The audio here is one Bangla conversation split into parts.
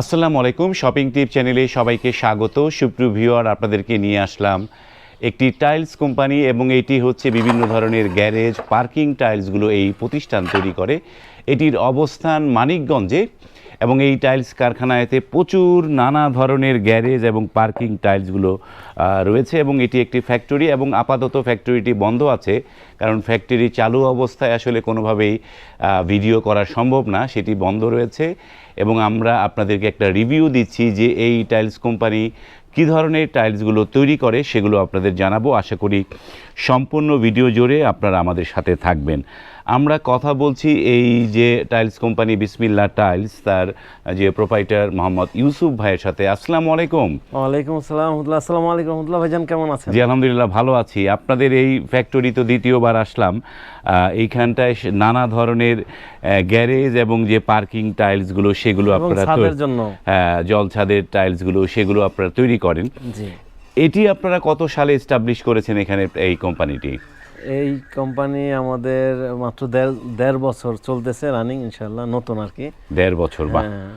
আসসালামু আলাইকুম। শপিং টিপ চ্যানেলে সবাইকে স্বাগত। সুপ্রিয় ভিউয়ার, আপনাদেরকে নিয়ে আসলাম একটি টাইলস কোম্পানি এবং এটি হচ্ছে বিভিন্ন ধরনের গ্যারেজ পার্কিং টাইলসগুলো এই প্রতিষ্ঠান তৈরি করে। এটির অবস্থান মানিকগঞ্জে। এবং এই টাইলস কারখানাতে প্রচুর নানা ধরনের গ্যারেজ এবং পার্কিং টাইলসগুলো রয়েছে এবং এটি একটি ফ্যাক্টরি এবং আপাতত ফ্যাক্টরিটি বন্ধ আছে। কারণ ফ্যাক্টরি চালু অবস্থায় আসলে কোনোভাবেই ভিডিও করা সম্ভব না, সেটি বন্ধ রয়েছে। এবং আমরা আপনাদেরকে একটা রিভিউ দিচ্ছি যে এই টাইলস কোম্পানি কী ধরনের টাইলসগুলো তৈরি করে, সেগুলো আপনাদের জানাব। আশা করি সম্পূর্ণ ভিডিও জুড়ে আপনারা আমাদের সাথে থাকবেন। আমরা কথা বলছি এই যে টাইলস কোম্পানি বিসমিল্লা টাইলস তার যে প্রোপাইটার মোহাম্মদ ইউসুফ ভাইয়ের সাথে। আসসালামু আলাইকুম। ওয়ালাইকুম আসসালাম রহমতুল্লাহ। আসসালামু আলাইকুম রহমতুল্লাহ। ভাইজান কেমন আছেন? জি আলহামদুলিল্লাহ ভালো আছি। আপনাদের এই ফ্যাক্টরি তো দ্বিতীয়বার আসলাম। আহ, এইখানটায় নানা ধরনের গ্যারেজ এবং যে পার্কিং টাইলসগুলো সেগুলো আপনারা হ্যাঁ জল ছাদের টাইলসগুলো সেগুলো আপনারা তৈরি করেন। জি। এটি আপনারা কত সালে এস্টাবলিশ করেছেন এখানে এই কোম্পানিটি এই কোম্পানি আমাদের মাত্র দেড় বছর চলতেছে রানিং ইনশাল্লাহ নতুন আর কি। দেড় বছর বা। হ্যাঁ।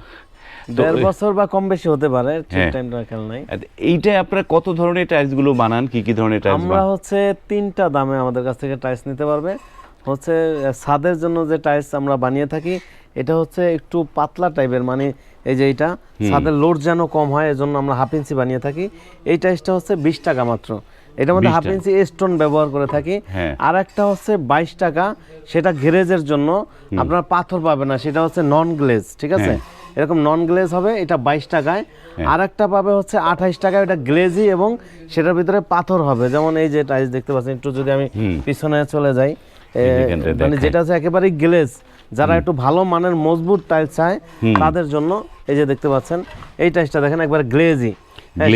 দেড় বছর বা কম বেশি হতে পারে ঠিক হ্যাঁ। টাইমটা খেয়াল নাই। এইটা আপনারা কত ধরনের টাইলসগুলো বানান কি কি ধরনের টাইলস আমরা হচ্ছে তিনটা দামে আমাদের কাছ থেকে টাইলস নিতে পারবে। হচ্ছে ছাদের জন্য যে টাইলস আমরা বানিয়ে থাকি এটা হচ্ছে একটু পাতলা টাইপের মানে এই যে এটা ছাদের লোড যেন কম হয় এজন্য আমরা হাফ ইঞ্চি বানিয়ে থাকি। এই টাইলসটা হচ্ছে বিশ টাকা মাত্র। এটার মধ্যে হাফ ইঞ্চি স্টোন ব্যবহার করে থাকি। হ্যাঁ। আর একটা হচ্ছে বাইশ টাকা সেটা গ্লেজের জন্য। আপনার পাথর পাবে না সেটা হচ্ছে নন গ্লেজ ঠিক আছে? হ্যাঁ। এরকম নন গ্লেজ হবে এটা বাইশ টাকায়। আর একটা পাবে হচ্ছে আঠাইশ টাকায় এটা গ্লেজি এবং সেটার ভিতরে পাথর হবে। যেমন এই যে টাইলস দেখতে পাচ্ছেন একটু যদি আমি পিছনে চলে যাই মানে যেটা হচ্ছে একেবারেই গ্লেজ যারা একটু ভালো মানের মজবুত টাইলস চায় তাদের জন্য এই যে দেখতে পাচ্ছেন এই টাইলসটা দেখেন একবার গ্লেজি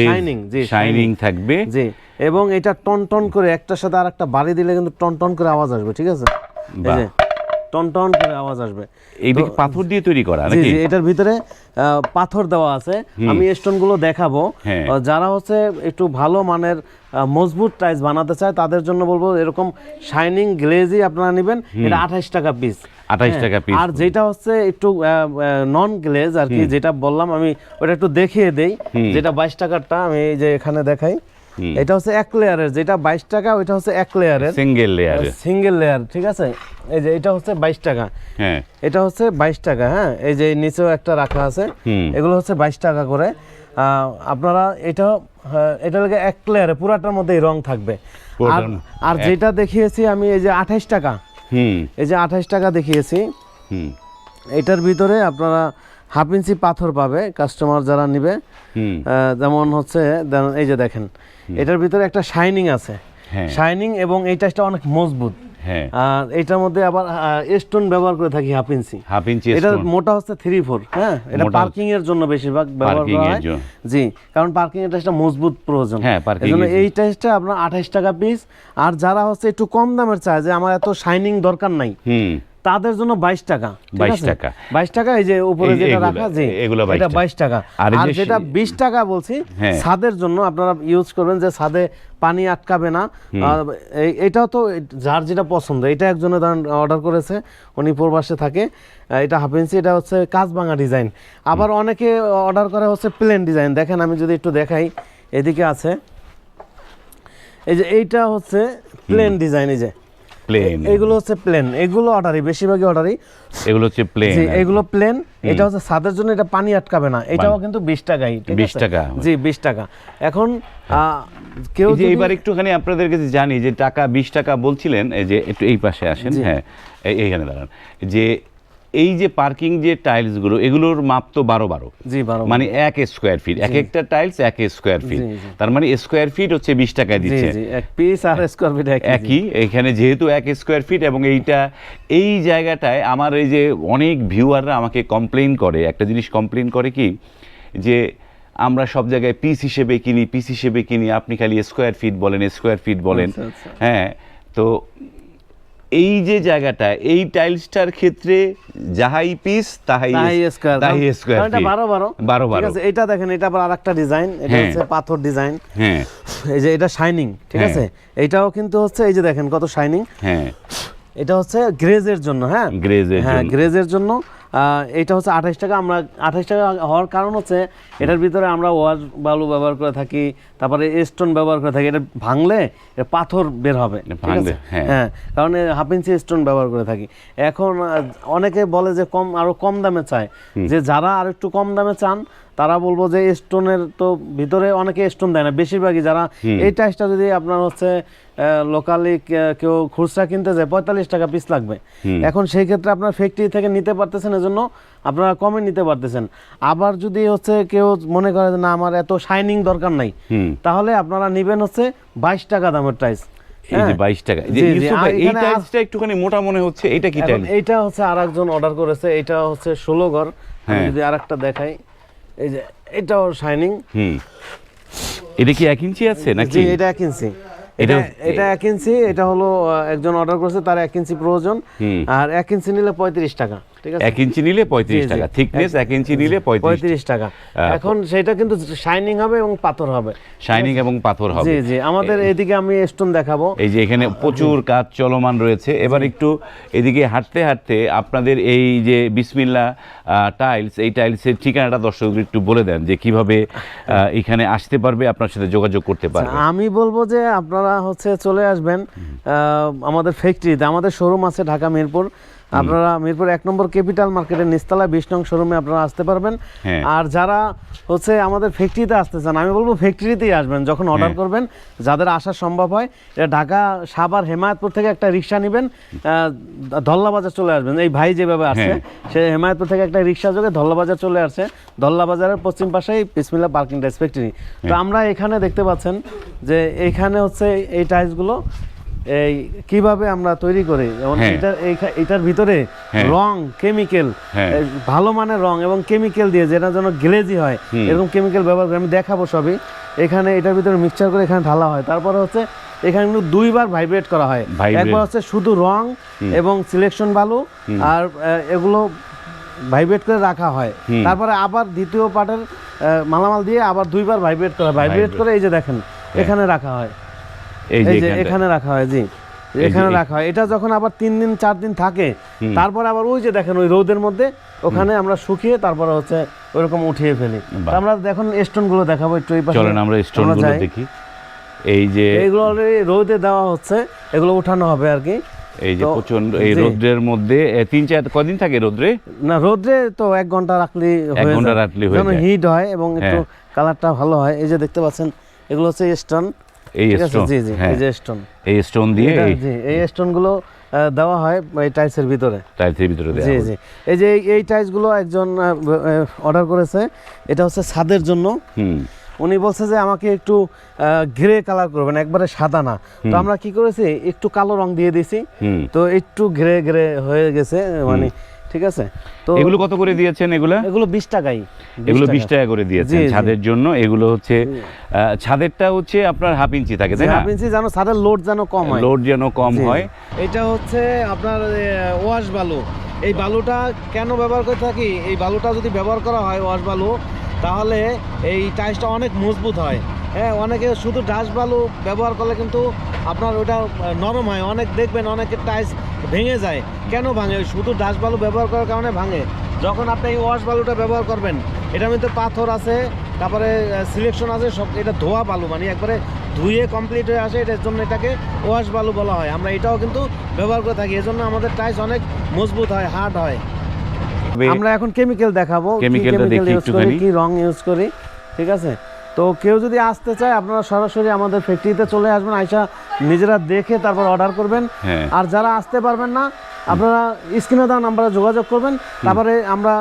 শাইনিং জি শাইনিং থাকবে। জি এবং এটা টন টন করে একটার সাথে আর একটা বাড়ি দিলে কিন্তু টন টন করে আওয়াজ আসবে ঠিক আছে? টন টন করে আওয়াজ আসবে। এইদিকে পাথর দিয়ে তৈরি করা নাকি? জি এটার ভিতরে পাথর দেওয়া আছে। আমি স্টোনগুলো দেখাবো। হ্যাঁ। যারা হচ্ছে একটু ভালো মানের মজবুত টাইলস বানাতে চায় তাদের জন্য বলব এরকম শাইনিং গ্লেজি আপনারা নেবেন। এটা আঠাইশ টাকা পিস 28 টাকা piece আর যেটা হচ্ছে একটু নন গ্লেজ আর কি যেটা বললাম আমি ওটা একটু দেখিয়ে দেই। যেটা বাইশ টাকারটা আমি এই যে এখানে দেখাই। এটা হচ্ছে এক লেয়ারের যেটা বাইশ টাকা ওইটা হচ্ছে এক লেয়ারের। সিঙ্গেল লেয়ার সিঙ্গেল লেয়ার ঠিক আছে? এই যে এটা হচ্ছে বাইশ টাকা। হ্যাঁ। এটা হচ্ছে বাইশ টাকা হ্যাঁ? এই যে নিচেও একটা রাখা আছে। এগুলো হচ্ছে বাইশ টাকা করে। আপনারা এটা হ্যাঁ, এটা লাগে এক লেয়ারে পুরাটার মধ্যেই রং থাকবে। আর আর যেটা দেখিয়েছি আমি এই যে আঠাইশ টাকা। হুম। এই যে আঠাইশ টাকা দেখিয়েছি। হুম। এটার ভিতরে আপনারা হাফ ইঞ্চি পাথর পাবে কাস্টমার যারা নিবে যেমন হচ্ছে এই যে দেখেন এটার ভিতরে একটা শাইনিং আছে। হ্যাঁ। শাইনিং এবং এই টাইসটা অনেক মজবুত। হ্যাঁ। আর এটার মধ্যে আবার স্টোন ব্যবহার করে থাকি হাফ ইঞ্চি। হাফ ইঞ্চি এটা মোটা হচ্ছে থ্রি ফোর হ্যাঁ? এটা পার্কিং এর জন্য বেশিরভাগ ব্যবহার করা হয়। জি কারণ পার্কিং এর টাইসটা মজবুত প্রয়োজন। হ্যাঁ, এজন্য এই টাইসটা আপনার আঠাইশ টাকা পিস আর যারা হচ্ছে একটু কম দামের চায় যে আমার এত শাইনিং দরকার নাই। তাদের জন্য বাইশ টাকা 22 টাকা। বাইশ টাকা এই যে উপরে যেটা রাখা জি এগুলা 22 টাকা। বাইশ টাকা। আর যে যেটা সে- বিশ টাকা বলছি হ্যাঁ। ছাদের জন্য আপনারা ইউজ করবেন যে ছাদে পানি আটকাবে না। এটাও তো যার যেটা পছন্দ এটা একজনে অর্ডার করেছে উনি প্রবাসে থাকে। এটা হাফ ইঞ্চি এটা হচ্ছে কাজভাঙা ডিজাইন আবার অনেকে অর্ডার করে হচ্ছে প্লেন ডিজাইন দেখেন আমি যদি একটু দেখাই এদিকে আছে। এই যে এইটা হচ্ছে প্লেন ডিজাইন এই যে। প্লেন এগুলো হচ্ছে প্লেন এগুলো অর্ডারই বেশিরভাগই অর্ডারই এগুলো হচ্ছে প্লেন জি এগুলো প্লেন এটা হচ্ছে ছাদের জন্য এটা পানি আটকাবে না। এটাও কিন্তু বিশ টাকাই বিশ 20 টাকা। জি বিশ টাকা। এখন আহ, কেউ যে এবার একটুখানি আপনাদের কাছে জানি যে টাকা বিশ টাকা বলছিলেন এই যে একটু এই পাশে আসেন। হ্যাঁ এই- এইখানে দাঁড়ান। যে এই যে পার্কিং যে টাইলসগুলো এগুলোর মাপ তো বারো বারো মানে এক স্কোয়ার ফিট এক একটা টাইলস এক স্কোয়ার ফিট। তার মানে স্কোয়ার ফিট হচ্ছে বিশ টাকায় জি দিচ্ছে পিস আর স্কোয়ার ফিট একই। এখানে যেহেতু এক স্কোয়ার ফিট এবং এইটা এই জায়গাটায় আমার এই যে অনেক ভিউয়াররা আমাকে কমপ্লেন করে একটা জিনিস কমপ্লেন করে কি যে আমরা সব জায়গায় পিস হিসেবে কিনি পিস হিসেবে কিনি আপনি খালি স্কোয়ার ফিট বলেন স্কোয়ার ফিট বলেন আচ্ছা, আচ্ছা। হ্যাঁ তো এই যে জায়গাটা এই টাইলসটার ক্ষেত্রে যাহাই পিস তাহাই স্কোয়ার তাহাই স্কয়ার এটা বারো বারো। বারো ঠিক বারো আছে এটা দেখেন এটা আবার আরেকটা ডিজাইন এটা হ্যাঁ। হচ্ছে পাথর ডিজাইন হ্যাঁ। এই যে এটা শাইনিং ঠিক হ্যাঁ। আছে? এটাও কিন্তু হচ্ছে এই যে দেখেন কত শাইনিং হ্যাঁ। এটা হচ্ছে গ্রেজের জন্য হ্যাঁ? গ্রেজের হ্যাঁ গ্রেজের জন্য। এটা হচ্ছে আঠাশ টাকা আমরা আঠাশ টাকা হওয়ার কারণ হচ্ছে এটার ভিতরে আমরা ওয়াশ বালু ব্যবহার করে থাকি তারপরে স্টোন ব্যবহার করে থাকি। এটা ভাঙলে পাথর বের হবে হ্যাঁ। হ্যাঁ কারণ হাফ ইঞ্চি স্টোন ব্যবহার করে থাকি। এখন অনেকে বলে যে কম আরও কম দামে চায়। যে যারা আর একটু কম দামে চান তারা বলব যে স্টোনের তো ভিতরে অনেকে স্টোন দেয় না বেশিরভাগই যারা এই টাইসটা যদি আপনার হচ্ছে লোকালি কেউ খুচরা কিনতে যায় পঁয়তাল্লিশ টাকা পিস লাগবে। এখন সেই ক্ষেত্রে আপনার ফ্যাক্টরি থেকে নিতে পারতেছেন এজন্য আপনারা কমে নিতে পারতেছেন। আবার যদি হচ্ছে কেউ মনে করে না আমার এত শাইনিং দরকার নাই তাহলে আপনারা নিবেন হচ্ছে বাইশ টাকা দামের টাইস টাকা। এই টাইলসটা একটুখানি মোটা মনে হচ্ছে এটা কি টাইলস হচ্ছে অর্ডার করেছে এটা হচ্ছে ষোলো ঘর। হ্যাঁ। যদি আর দেখাই এই যে এটাও শাইনিং হুম। এটা কি এক ইঞ্চি আছে নাকি? এটা এক ইঞ্চি এটা- এটা এটা এক ইঞ্চি এটা হলো একজন অর্ডার করেছে তার এক ইঞ্চি প্রয়োজন। আর এক ইঞ্চি নিলে পঁয়ত্রিশ টাকা। এক ইঞ্চি নিলে পঁয়ত্রিশ। টাকা। থিকনেস এক ইঞ্চি নিলে পঁয়ত্রিশ টাকা। এখন সেটা কিন্তু শাইনিং হবে এবং পাথর হবে। শাইনিং এবং পাথর হবে। জি জি। আমাদের এদিকে আমি স্টোন দেখাবো। এই যে এখানে প্রচুর কাজ চলমান রয়েছে। এবার একটু এদিকে হাঁটতে হাঁটতে আপনাদের এই যে বিসমিল্লা টাইলস এই টাইলসের ঠিকানাটা দর্শকদের একটু বলে দেন যে কীভাবে এখানে আসতে পারবে আপনার সাথে যোগাযোগ করতে পারবে। আমি বলব যে আপনারা হচ্ছে চলে আসবেন আহ, আমাদের ফ্যাক্টরিতে আমাদের শোরুম আছে ঢাকা মিরপুর। আপনারা মিরপুর এক নম্বর ক্যাপিটাল মার্কেটের নিচতলা বিশ নং শোরুমে আপনারা আসতে পারবেন হ্যাঁ। আর যারা হচ্ছে আমাদের ফ্যাক্টরিতে আসতে চান আমি বলব ফ্যাক্টরিতেই আসবেন যখন অর্ডার হ্যাঁ। করবেন যাদের আসা সম্ভব হয় এটা ঢাকা সাভার হেমায়তপুর থেকে একটা রিক্সা নেবেন ধল্লা বাজার চলে আসবেন এই ভাই যেভাবে আসছে হ্যাঁ। সে হেমায়তপুর থেকে একটা রিক্সা যোগে ধল্লা বাজার চলে আসছে ধল্লা বাজারের পশ্চিম পাশেই পিসমিল্লা পার্কিং টাইস ফ্যাক্টরি তো আমরা এখানে দেখতে পাচ্ছেন যে এইখানে হচ্ছে এই টাইলসগুলো এই কীভাবে আমরা তৈরি করি? যেমন হ্যাঁ। এটার এটার ভিতরে হ্যাঁ। রং কেমিক্যাল হ্যাঁ। ভালো মানের রং এবং কেমিক্যাল দিয়ে যেটা যেন গ্লেজি হয় এরকম কেমিক্যাল ব্যবহার করে আমি দেখাবো সবই। এখানে এটার ভিতরে মিক্সচার করে এখানে ঢালা হয়। তারপরে হচ্ছে এখানে কিন্তু দুইবার ভাইব্রেট করা হয়। একবার হচ্ছে শুধু রং এবং সিলেকশন ভালো আর এগুলো ভাইব্রেট করে রাখা হয়। তারপরে আবার দ্বিতীয় পার্টের মালামাল দিয়ে আবার দুইবার ভাইব্রেট করা ভাইব্রেট করে এই যে দেখেন এখানে রাখা হয়। এই যে এখানে রাখা হয় জি। এখানে রাখা হয়। এটা যখন আবার তিন দিন চার দিন থাকে তারপর আবার ওই যে দেখেন ওই রোদের মধ্যে ওখানে আমরা শুকিয়ে তারপরে হচ্ছে উঠিয়ে ফেলি। আমরা দেখুন স্টোনগুলো দেখাবো একটু এই পাশে। চলেন আমরা স্টোনগুলো দেখি। এই যে অলরেডি রোদে দেওয়া হচ্ছে এগুলো উঠানো হবে আর কি। এই যে প্রচণ্ড এই। রোদ্রের মধ্যে তিন চার কদিন থাকে রোদ্রে না রোদ্রে তো এক ঘণ্টা রাখলেই হয়ে ঘণ্টা যায়। রাখলেই হয়ে যায়। হিট হয় এবং একটু হ্যাঁ। কালারটা ভালো হয়। এই যে দেখতে পাচ্ছেন এগুলো হচ্ছে স্টোন এই স্টোন জি জি হ্যাঁ। এই যে স্টোন এই স্টোন দিয়ে এই জি এই স্টোনগুলো দেওয়া হয় এই টাইলসের ভিতরে। টাইলসের ভিতরে দেওয়া জি জি। এই যে এই- এই টাইলসগুলো একজন অর্ডার করেছে এটা হচ্ছে ছাদের জন্য। হুম। উনি বলছে যে আমাকে একটু গ্রে কালার করবেন একবারে সাদা না। তো আমরা কি করেছি একটু কালো রং দিয়ে দিয়েছি। তো একটু গ্রে গ্রে হয়ে গেছে মানে ঠিক আছে? তো এগুলো কত করে দিয়েছেন এগুলা? এগুলো বিশ টাকাই এগুলো বিশ টাকা করে দিয়েছেন। ছাদের জন্য। এগুলো হচ্ছে ছাদেরটা হচ্ছে আপনার হাফ ইঞ্চি থাকে তাই না? হাফ ইঞ্চি যেন ছাদের লোড যেন কম হয়। লোড যেন কম হয়। এটা হচ্ছে আপনার ওয়াশ বালু। এই বালুটা কেন ব্যবহার করে থাকি? এই বালুটা যদি ব্যবহার করা হয় ওয়াশ বালু তাহলে এই টাইসটা অনেক মজবুত হয়। হ্যাঁ অনেকে শুধু ডাস বালু ব্যবহার করলে কিন্তু আপনার ওটা নরম হয়। অনেক দেখবেন অনেকের টাইস ভেঙে যায়। কেন ভাঙে? শুধু ডাস বালু ব্যবহার করার কারণে ভাঙে। যখন আপনি এই ওয়াশ বালুটা ব্যবহার করবেন এটার মধ্যে পাথর আছে তারপরে সিলেকশন আছে সব এটা ধোয়া বালু মানে একবারে ধুয়ে কমপ্লিট হয়ে আসে এটার জন্য এটাকে ওয়াশ বালু বলা হয়। আমরা এটাও কিন্তু ব্যবহার করে থাকি। এজন্য আমাদের টাইস অনেক মজবুত হয় হার্ড হয়। আমরা এখন কেমিক্যাল দেখাবো কি Chemical টা chemical দেখি করি একটুখানি। কি রং ইউজ করি ঠিক আছে? তো কেউ যদি আসতে চায় আপনারা সরাসরি আমাদের ফ্যাক্টরিতে চলে আসবেন আইসা নিজেরা দেখে তারপর অর্ডার করবেন। হ্যাঁ। আর যারা আসতে পারবেন না আপনারা স্ক্রিনে দেওয়া নাম্বারে যোগাযোগ করবেন। তারপরে আমরা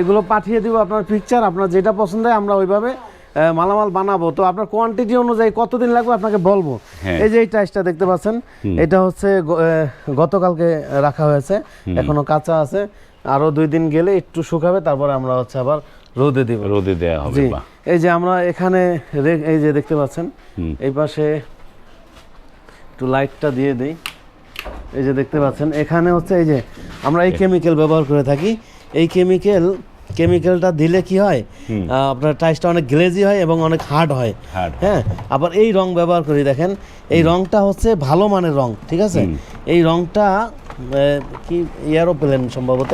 এগুলো পাঠিয়ে দিব আপনার পিকচার আপনার যেটা পছন্দ হয় আমরা ওইভাবে মালামাল বানাবো। তো আপনার কোয়ান্টিটি অনুযায়ী কতদিন লাগবে আপনাকে বলব? হ্যাঁ। এই যে এই টাইসটা দেখতে পাচ্ছেন এটা হচ্ছে গতকালকে রাখা হয়েছে এখনও কাঁচা আছে। আরও দুই দিন গেলে একটু শুকাবে তারপরে আমরা হচ্ছে আবার রোদে দিব। রোদে দেওয়া হবে জি। এই যে আমরা এখানে এই যে দেখতে পাচ্ছেন এই পাশে একটু লাইটটা দিয়ে দেই। এই যে দেখতে পাচ্ছেন এখানে হচ্ছে এই যে আমরা এই কেমিক্যাল ব্যবহার করে থাকি। এই কেমিক্যাল কেমিক্যালটা দিলে কি হয় আপনার টাইসটা অনেক গ্লেজি হয় এবং অনেক হার্ড হয়। হ্যাঁ। আবার এই রং ব্যবহার করি দেখেন। এই রংটা হচ্ছে ভালো মানের রং ঠিক আছে? এই রংটা কি এয়ারোপ্লেন সম্ভবত।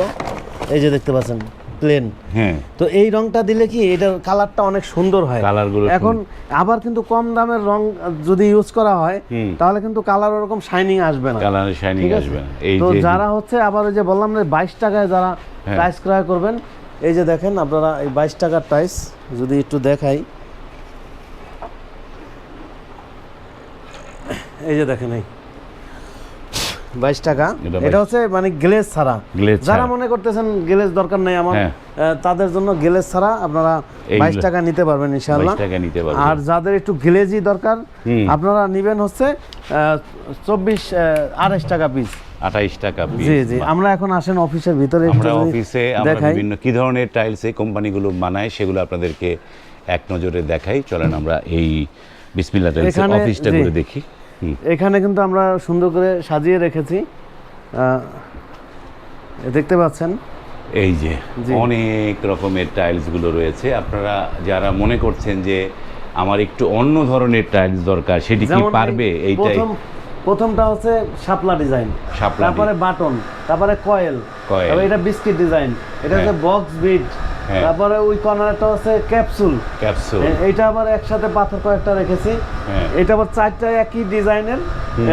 এই যে দেখতে পাচ্ছেন প্লেন হ্যাঁ। তো এই রংটা দিলে কি এটার কালারটা অনেক সুন্দর হয়। কালারগুলো এখন আবার কিন্তু কম দামের রং যদি ইউজ করা হয় তাহলে কিন্তু কালার ওরকম শাইনিং আসবে না। কালার শাইনিং আসবে না। এই তো যারা হচ্ছে আবার ওই যে বললাম না বাইশ টাকায় যারা হ্যাঁ। টাইস ক্রয় করবেন এই যে দেখেন আপনারা এই বাইশ টাকার টাইস যদি একটু দেখাই। এই যে দেখেন এই। বাইশ টাকা। এটা এটা 22 হচ্ছে মানে গ্লেজ ছাড়া। যারা মনে করতেছেন গ্লেজ দরকার নেই আমার হ্যাঁ। তাদের জন্য গ্লেজ ছাড়া আপনারা বাইশ টাকা নিতে পারবেন ইনশাল্লাহ 22 টাকা নিতে পারবেন। আর যাদের একটু গ্লেজি দরকার আপনারা নেবেন হচ্ছে চব্বিশ আড়াইশ টাকা পিস। আঠাইশ টাকা জি জি। আমরা এখন আসেন অফিসের ভিতরে আমরা অফিসে আমরা বিভিন্ন কি ধরনের টাইলস এই কোম্পানিগুলো বানায় সেগুলো আপনাদেরকে এক নজরে দেখাই। চলেন আমরা এই বিসমিল্লা টাইলস অফিসটা। করে দেখি। হুম। এখানে কিন্তু আমরা সুন্দর করে সাজিয়ে রেখেছি। দেখতে পাচ্ছেন? এই যে অনেক রকমের টাইলসগুলো রয়েছে। আপনারা যারা মনে করছেন যে আমার একটু অন্য ধরনের টাইলস দরকার সেটি কি পারবে? এইটাই প্রথমটা হচ্ছে শাপলা ডিজাইন তারপরে বাটন তারপরে কয়েল। এটা বিস্কিট ডিজাইন এটা হচ্ছে বক্স বিট হ্যাঁ। তারপরে ওই কর্নারটা হচ্ছে ক্যাপসুল। ক্যাপসুল। এইটা আবার একসাথে পাথর কয়েকটা রেখেছি। হ্যাঁ। এটা আবার চারটা একই ডিজাইনের।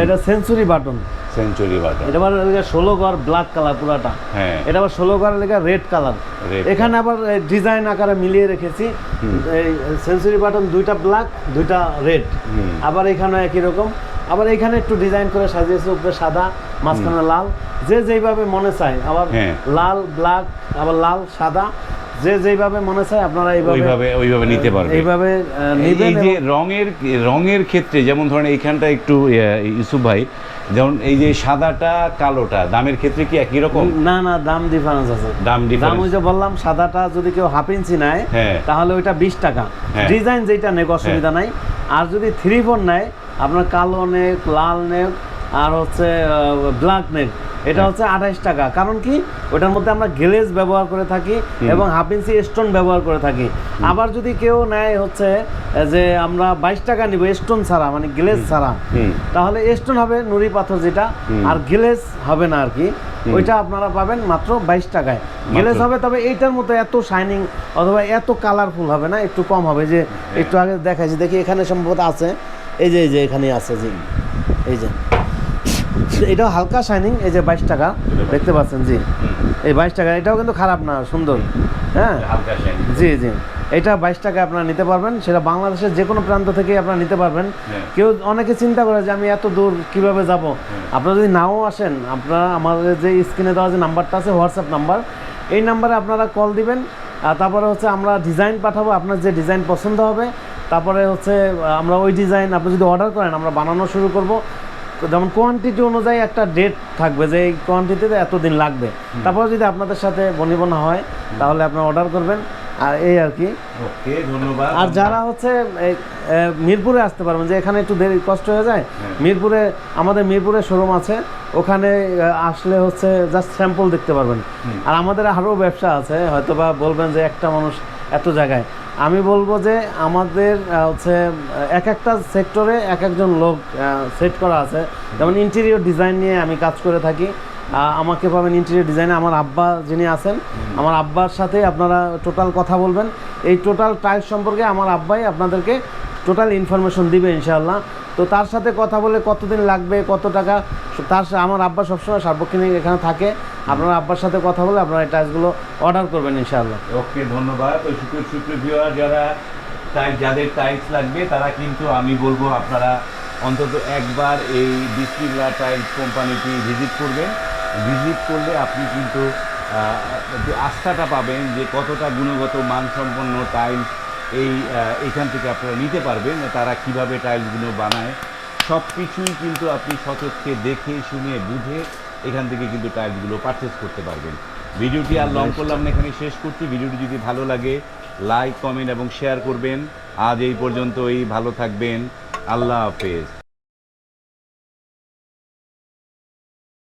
এটা সেঞ্চুরি বাটন। Century button. এটা আবার ষোলো ঘর ব্ল্যাক কালার পুরাটা। হ্যাঁ। এটা আবার ষোলো ঘর লেখা রেড কালার। এখানে আবার ডিজাইন আকারে মিলিয়ে রেখেছি। এই সেঞ্চুরি বাটন দুইটা ব্ল্যাক দুইটা রেড। আবার এখানে একই রকম। আবার এখানে একটু ডিজাইন করে সাজিয়েছে উপরে সাদা মাঝখানে লাল। যে যেইভাবে মনে চায়। আবার হ্যাঁ। লাল ব্ল্যাক আবার লাল সাদা। যে যেইভাবে মনে চায় আপনারা এইভাবে ওইভাবে ওইভাবে নিতে পারবে। এইভাবে এই যে রঙের রঙের ক্ষেত্রে যেমন ধরেন এইখানটা একটু ইউসুফ ভাই যেমন এই যে সাদাটা কালোটা দামের ক্ষেত্রে কি একই রকম? না না দাম ডিফারেন্স আছে। দাম দাম ডিফারেন্স ওই যে বললাম সাদাটা যদি কেউ হাফ ইঞ্চি নেয় হ্যাঁ। তাহলে ওইটা বিশ টাকা। ডিজাইন যেটা নেক অসুবিধা নাই। আর যদি থ্রি ফোর নেয় আপনার কালো নেক লাল নেক আর হচ্ছে ব্ল্যাক নেক এটা হ্যাঁ। হচ্ছে আঠাইশ টাকা। কারণ কি? ওটার মধ্যে আমরা গ্লেজ ব্যবহার করে থাকি এবং হাফ ইঞ্চি স্টোন ব্যবহার করে থাকি। আবার যদি কেউ নেয় হচ্ছে যে আমরা বাইশ টাকা নিব স্টোন ছাড়া মানে গ্লেজ ছাড়া তাহলে স্টোন হবে নুড়ি পাথর যেটা আর গ্লেজ হবে না আর কি। ওইটা আপনারা পাবেন মাত্র বাইশ টাকায়। গ্লেজ হবে তবে এইটার মতো এত শাইনিং অথবা এত কালারফুল হবে না একটু কম হবে। যে একটু আগে দেখাইছি দেখি এখানে সম্ভবত আছে। এই যে এই যে এখানে আছে জি। এই যে। এটাও হালকা শাইনিং এই যে বাইশ টাকা দেখতে পাচ্ছেন জি। এই বাইশ টাকা এটাও কিন্তু খারাপ না সুন্দর। হ্যাঁ? জি জি। এটা বাইশ টাকা আপনারা নিতে পারবেন সেটা বাংলাদেশের যে কোনো প্রান্ত থেকে আপনারা নিতে পারবেন। হ্যাঁ। কেউ অনেকে চিন্তা করে যে আমি এত দূর কীভাবে যাব। আপনারা যদি নাও আসেন আপনারা আমাদের যে স্ক্রিনে দেওয়া যে নাম্বারটা আছে হোয়াটসঅ্যাপ নাম্বার এই নাম্বারে আপনারা কল দিবেন আর তারপরে হচ্ছে আমরা ডিজাইন পাঠাবো আপনার যে ডিজাইন পছন্দ হবে। তারপরে হচ্ছে আমরা ওই ডিজাইন আপনি যদি অর্ডার করেন আমরা বানানো শুরু করব। যেমন কোয়ান্টিটি অনুযায়ী একটা ডেট থাকবে যে এই কোয়ান্টিটিতে এতদিন লাগবে। তারপরে যদি আপনাদের সাথে বনিবনা হয় তাহলে আপনারা অর্ডার করবেন। আর এই আর কি। ওকে ধন্যবাদ। আর যারা হচ্ছে মিরপুরে আসতে পারবেন যে এখানে একটু দেরি কষ্ট হয়ে যায় মিরপুরে আমাদের মিরপুরে শোরুম আছে। ওখানে আসলে হচ্ছে জাস্ট স্যাম্পল দেখতে পারবেন। আর আমাদের আরও ব্যবসা আছে হয়তো বা বলবেন যে একটা মানুষ এত জায়গায়। আমি বলব যে আমাদের হচ্ছে এক একটা সেক্টরে এক একজন লোক সেট করা আছে। যেমন ইন্টেরিয়র ডিজাইন নিয়ে আমি কাজ করে থাকি। আমাকে পাবেন ইন্টেরিয়র ডিজাইনে আমার আব্বা যিনি আছেন আমার আব্বার সাথে আপনারা টোটাল কথা বলবেন। এই টোটাল টাইলস সম্পর্কে আমার আব্বাই আপনাদেরকে টোটাল ইনফরমেশন দিবে ইনশাআল্লাহ। তো তার সাথে কথা বলে কতদিন লাগবে, কত টাকা, তার আমার আব্বা সবসময় সার্বক্ষণিক এখানে থাকে। আপনার আব্বার সাথে কথা বলে আপনারা এই টাইলসগুলো অর্ডার করবেন ইনশাআল্লাহ। ওকে, ধন্যবাদ। ওই শুক্র ভিউয়ার, যারা টাইল যাদের টাইলস লাগবে, তারা কিন্তু আমি বলব আপনারা অন্তত একবার এই বিসমিল্লা টাইলস কোম্পানিটি ভিজিট করবেন। ভিজিট করলে আপনি কিন্তু আস্থাটা পাবেন যে কতটা গুণগত, মানসম্পন্ন টাইলস এই এখান থেকে আপনারা নিতে পারবেন তারা কীভাবে টাইলসগুলো বানায় সব কিছুই কিন্তু আপনি সচক্ষে দেখে শুনে বুঝে এখান থেকে কিন্তু টাইলসগুলো পারচেস করতে পারবেন। ভিডিওটি আর লং করলাম না এখানে শেষ করছি। ভিডিওটি যদি ভালো লাগে লাইক কমেন্ট এবং শেয়ার করবেন। আজ এই পর্যন্ত এই ভালো থাকবেন। আল্লাহ হাফেজ।